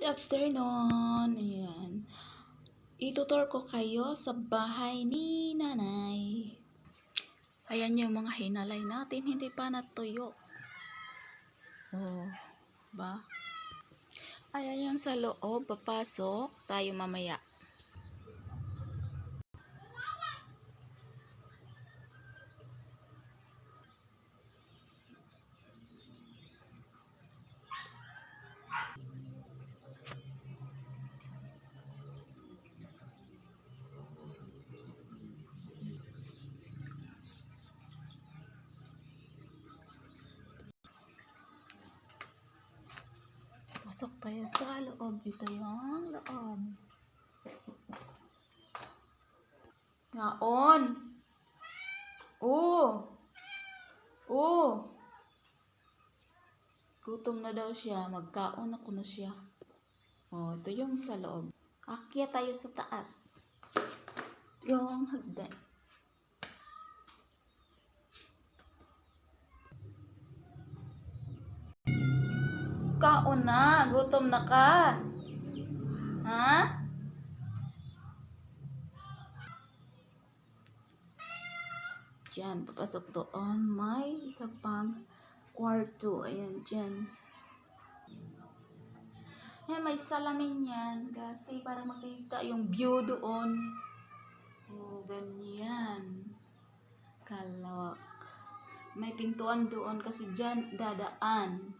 Good afternoon. Ayan. Itutur ko kayo sa bahay ni nanay. Ayan yung mga hinalay natin, hindi pa natuyo. Oh, ba? Ayan yung sa loob, papasok tayo mamaya. Pasok tayo sa loob. Ito yung loob. Ngaon. Oo. Oo. Gutom na daw siya. Magkaon ako na siya. Oh, ito yung sa loob. Akyat tayo sa taas. Yung hagdan. Kaon na. Gutom na ka. Ha? Diyan, papasok doon. May isa pang kwarto. Ayan, dyan. Ayan, may salamin yan. Kasi para makita yung view doon. Oh, ganyan. Kalawak. May pintuan doon kasi dyan dadaan.